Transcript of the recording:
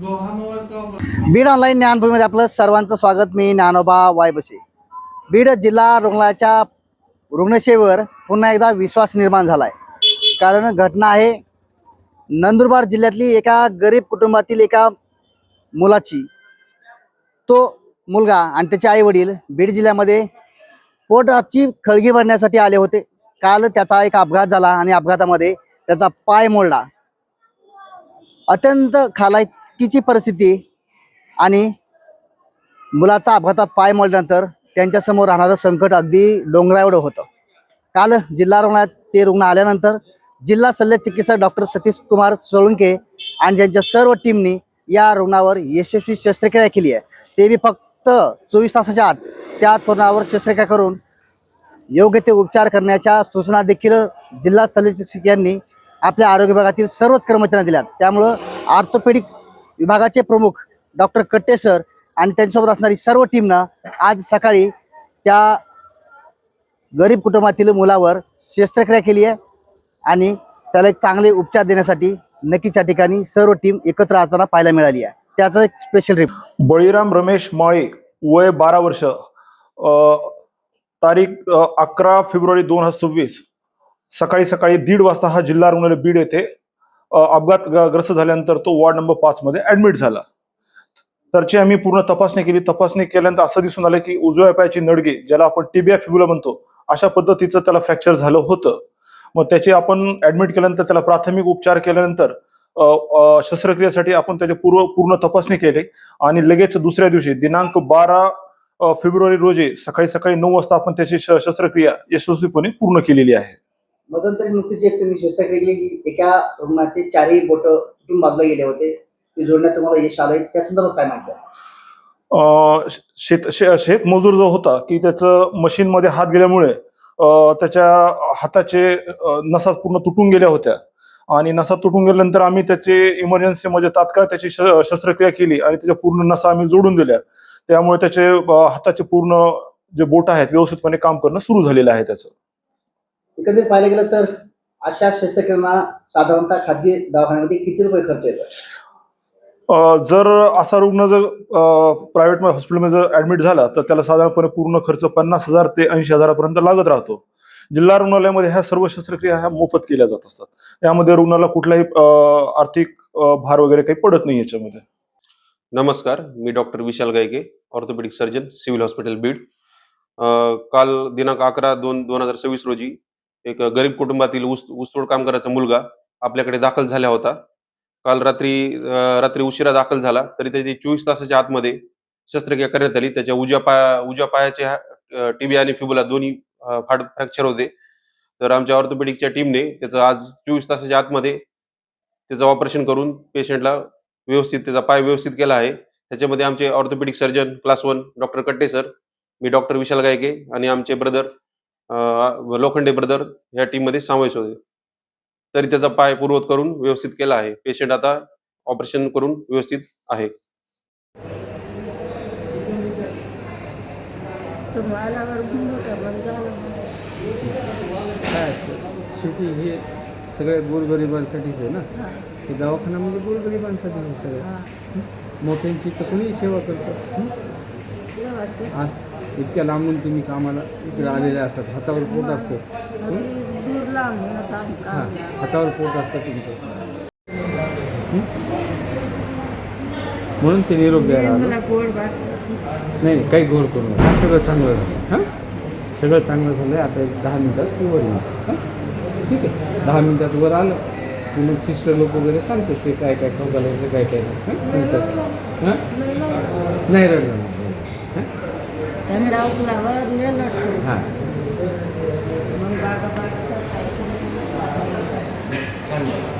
Beed online ज्ञानभूमीमध्ये आपलं सर्वांचं स्वागत. मी ज्ञानोबा वायबसे. बीड जिल्हा रुग्णालयाच्या रुग्णसेवेवर पुन्हा एकदा विश्वास निर्माण झाला आहे कारण घटना आहे नंदुरबार जिल्ह्यातली एका गरीब कुटुंबातील एका मुलाची. तो मुलगा आणि त्याचे आई वडील बीड जिल्ह्यामध्ये पोटाची खळगी भरण्यासाठी आले होते. काल त्याचा एक अपघात झाला आणि अपघातामध्ये त्याचा पाय मोडला. अत्यंत खालाय चुकीची परिस्थिती आणि मुलाचा अपघातात पाय मोडल्यानंतर त्यांच्यासमोर राहणारं संकट अगदी डोंगराएवढं होतं. काल जिल्हा रुग्णालयात ते रुग्ण आल्यानंतर जिल्हा शल्य चिकित्सक डॉक्टर सतीश कुमार सोळुंके आणि त्यांच्या सर्व टीमनी या रुग्णावर यशस्वी शस्त्रक्रिया केली आहे. ते बी फक्त चोवीस तासाच्या आत त्या तरुणावर शस्त्रक्रिया करून योग्य ते उपचार करण्याच्या सूचना देखील जिल्हा शल्य चिकित्सक यांनी आपल्या आरोग्य विभागातील सर्वच कर्मचाऱ्यांना दिल्यात. त्यामुळं ऑर्थोपेडिक्स विभागाचे प्रमुख डॉक्टर कट्टे सर आणि त्यांच्यासोबत असणारी सर्व टीमनं आज सकाळी त्या गरीब कुटुंबातील मुलावर शस्त्रक्रिया केली आहे आणि त्याला एक चांगले उपचार देण्यासाठी नक्कीच या ठिकाणी सर्व टीम एकत्र असताना पाहायला मिळाली आहे. त्याचा एक स्पेशल रिप बळीराम रमेश माळे वय बारा वर्ष तारीख अकरा फेब्रुवारी दोन हजार सव्वीस सकाळी सकाळी दीड वाजता हा जिल्हा रुग्णालय बीड येथे अपघात ग्रस्त झाल्यानंतर तो वॉर्ड नंबर पाच मध्ये ऍडमिट झाला. तरची आम्ही पूर्ण तपासणी केली. तपासणी केल्यानंतर असं दिसून आलं की उजव्या पायाची नडगे ज्याला आपण टीबीआय फिब्युला म्हणतो अशा पद्धतीचं त्याला फ्रॅक्चर झालं होतं. मग त्याचे आपण ऍडमिट केल्यानंतर त्याला प्राथमिक उपचार केल्यानंतर शस्त्रक्रियेसाठी आपण त्याची पूर्व पूर्ण तपासणी केली. आणि लगेच दुसऱ्या दिवशी दिनांक बारा फेब्रुवारी रोजी सकाळी सकाळी नऊ वाजता आपण त्याची श- शस्त्रक्रिया यशस्वीपणे पूर्ण केलेली आहे. मध्यंतरी नुकतीच एक तुम्ही शस्त्रक्रिया केली की एका रुग्णाचे चारही बोट तुटून बाजूला गेले होते. ते जोडण्यात तुम्हाला यश आलंय. त्या संदर्भात काय माहिती आहे शेत शे- शेतमजूर जो होता की त्याचं मशीनमध्ये हात गेल्यामुळे त्याच्या हाताचे नसा पूर्ण तुटून गेल्या होत्या. आणि नसा तुटून गेल्यानंतर आम्ही त्याचे इमर्जन्सी म्हणजे तात्काळ त्याची शस्त्रक्रिया केली आणि त्याच्या पूर्ण नसा आम्ही जोडून दिल्या. त्यामुळे त्याचे हाताचे पूर्ण जे बोट आहेत व्यवस्थितपणे काम करणं सुरू झालेलं आहे त्याचं. एकंदरीत पाहायला गेलं तर अशा शस्त्रक्रियांना साधारणतः खाजगी दवाखान्यामध्ये किती रुपये खर्च येतो? अ, जर असा रुग्ण जर प्रायव्हेट हॉस्पिटलमध्ये जर ऍडमिट झाला तर त्याला साधारणपणे पूर्ण खर्च पन्नास हजार ते ऐंशी हजारापर्यंत लागत राहतो. जिल्हा रुग्णालयामध्ये ह्या सर्व शस्त्रक्रिया ह्या मोफत केल्या जात असतात. यामध्ये रुग्णाला कुठलाही आर्थिक भार वगैरे काही पडत नाही याच्यामध्ये. नमस्कार मी doctor Vishal Gayke orthopaedic surgeon civil hospital Beed. काल दिनांक अकरा दोन दोन हजार सव्वीस रोजी एक गरीब कुटुंबातील ऊस ऊसतोड कामगाराचा मुलगा आपल्याकडे दाखल झाला होता. काल रात्री रात्री उशिरा दाखल झाला तरी त्याची चोवीस तासाच्या आतमध्ये शस्त्रक्रिया करण्यात आली. त्याच्या उजव्या पाया उजव्या पायाचे टीबी आणि फिबुला दोन्ही अ, फाड फ्रॅक्चर होते. तर आमच्या ऑर्थोपेडिकच्या टीमने त्याचं आज चोवीस तासाच्या आतमध्ये त्याचं ऑपरेशन करून पेशंटला व्यवस्थित त्याचा पाय व्यवस्थित केला आहे. त्याच्यामध्ये आमचे orthopaedic surgeon class one doctor Katte sir मी डॉक्टर विशाल गायके आणि आमचे ब्रदर लोखंडे ब्रदर या टीममध्ये समावेश होते. तरी त्याचा पाय पूर्वत करून व्यवस्थित केला आहे. पेशंट आता ऑपरेशन करून व्यवस्थित आहे. शेवटी हे सगळ्या गोरगरिबांसाठीच आहे ना? हे. दवाखाना म्हणजे गोरगरिबांसाठीच आहे सगळं. हां. मोठ्यांची तर कोणी सेवा करतं. हं? व्यवस्थित. आज इतक्या लांबून तुम्ही कामाला इकडे आलेले असतात. हातावर पोट असतं. हां हातावर पोट असतं तुमचं? म्हणून ते निरोप द्यायला आलो. नाही नाही, काही घोर करू नका. सगळं चांगलं झालं. हां? सगळं चांगलं झालं. आहे आता एक दहा मिनिटात तू वर हां? ठीक आहे. दहा मिनिटात वर आलं की मग सिस्टर लोक वगैरे सांगतो ते काय काय खाऊ घालायचं काय काय नाही. हां? नाही रडलं नाही. त्याने राऊतलावर नेलं हां. मग बागा बागा